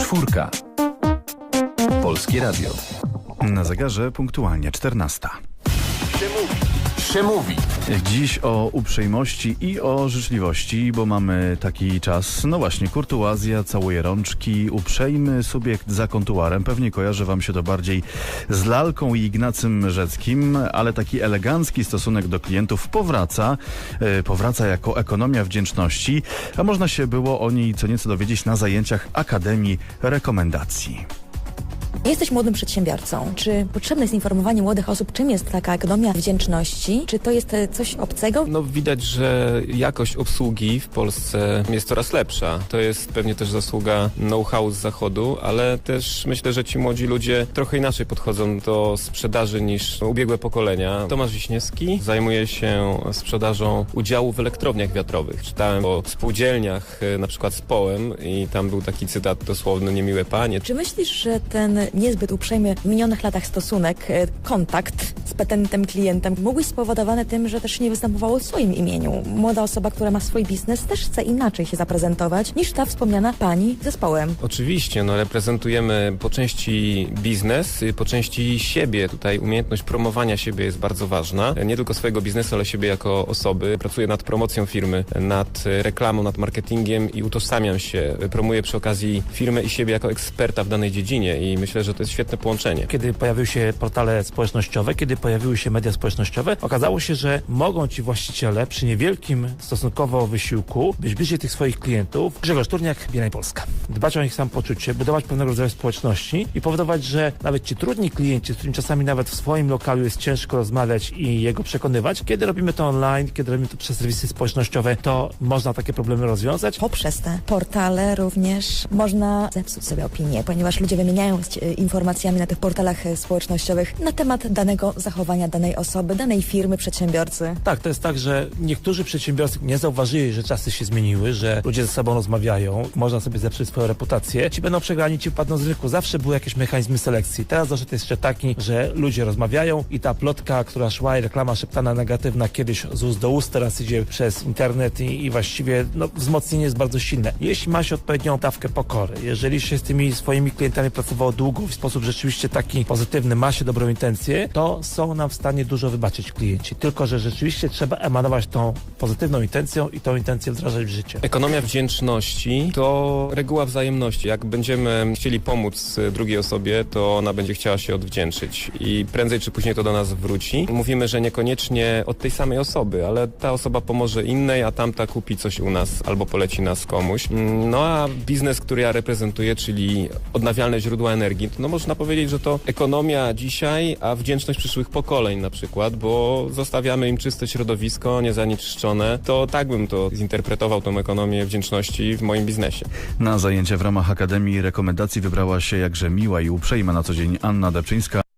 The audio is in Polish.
Czwórka. Polskie Radio. Na zegarze punktualnie 14. Się mówi. Dziś o uprzejmości i o życzliwości, bo mamy taki czas. No właśnie, kurtuazja, całuje rączki, uprzejmy subiekt za kontuarem. Pewnie kojarzy wam się to bardziej z lalką i Ignacym Rzeckim, ale taki elegancki stosunek do klientów powraca. E, Powraca jako ekonomia wdzięczności, a można się było o niej co nieco dowiedzieć na zajęciach Akademii Rekomendacji. Jesteś młodym przedsiębiorcą. Czy potrzebne jest informowanie młodych osób, czym jest taka ekonomia wdzięczności? Czy to jest e, coś obcego? No widać, że jakość obsługi w Polsce jest coraz lepsza. To jest pewnie też zasługa know-how z zachodu, ale też myślę, że ci młodzi ludzie trochę inaczej podchodzą do sprzedaży niż ubiegłe pokolenia. Tomasz Wiśniewski zajmuje się sprzedażą udziału w elektrowniach wiatrowych. Czytałem o spółdzielniach, e, na przykład z Połem i tam był taki cytat dosłowny, niemiłe panie. Czy myślisz, że ten niezbyt uprzejmy w minionych latach stosunek, e, kontakt z petentem klientem mógł być spowodowany tym, że też nie występowało w swoim imieniu? Młoda osoba, która ma swój biznes też chce inaczej się zaprezentować niż ta wspomniana pani zespołem. Oczywiście, no reprezentujemy po części biznes, po części siebie. Tutaj umiejętność promowania siebie jest bardzo ważna. Nie tylko swojego biznesu, ale siebie jako osoby. Pracuję nad promocją firmy, nad reklamą, nad marketingiem i utożsamiam się. Promuję przy okazji firmę i siebie jako eksperta w danej dziedzinie i myślę, że to jest świetne połączenie. Kiedy pojawiły się portale społecznościowe, kiedy pojawiły się media społecznościowe, okazało się, że mogą ci właściciele przy niewielkim stosunkowo wysiłku być bliżej tych swoich klientów. Grzegorz Turniak, Bielaj Polska. Dbać o nich samopoczucie, budować pewnego rodzaju społeczności i powodować, że nawet ci trudni klienci, z którymi czasami nawet w swoim lokalu jest ciężko rozmawiać i jego przekonywać, kiedy robimy to online, kiedy robimy to przez serwisy społecznościowe, to można takie problemy rozwiązać. Poprzez te portale również można zepsuć sobie opinię, ponieważ ludzie wymieniają informacjami na tych portalach społecznościowych na temat danego zachowania danej osoby, danej firmy, przedsiębiorcy. Tak, to jest tak, że niektórzy przedsiębiorcy nie zauważyli, że czasy się zmieniły, że ludzie ze sobą rozmawiają, można sobie zepsuć swoją reputację. Ci będą przegrani, ci wpadną z rynku. Zawsze były jakieś mechanizmy selekcji. Teraz zaszedł jest jeszcze taki, że ludzie rozmawiają i ta plotka, która szła i reklama szeptana negatywna kiedyś z ust do ust, teraz idzie przez internet i, i właściwie no, wzmocnienie jest bardzo silne. Jeśli ma się odpowiednią dawkę pokory, jeżeli się z tymi swoimi klientami pracowało długo w sposób rzeczywiście taki pozytywny, ma się dobrą intencję, to są nam w stanie dużo wybaczyć klienci. Tylko, że rzeczywiście trzeba emanować tą pozytywną intencją i tą intencję wdrażać w życie. Ekonomia wdzięczności to reguła wzajemności. Jak będziemy chcieli pomóc y, drugiej osobie, to ona będzie chciała się odwdzięczyć i prędzej czy później to do nas wróci. Mówimy, że niekoniecznie od tej samej osoby, ale ta osoba pomoże innej, a tamta kupi coś u nas albo poleci nas komuś. Mm, No a biznes, który ja reprezentuję, czyli odnawialne źródła energii, no można powiedzieć, że to ekonomia dzisiaj, a wdzięczność przyszłych pokoleń na przykład, bo zostawiamy im czyste środowisko, niezanieczyszczone. To tak bym to zinterpretował, tą ekonomię wdzięczności w moim biznesie. Na zajęcia w ramach Akademii Rekomendacji wybrała się jakże miła i uprzejma na co dzień Anna Depczyńska.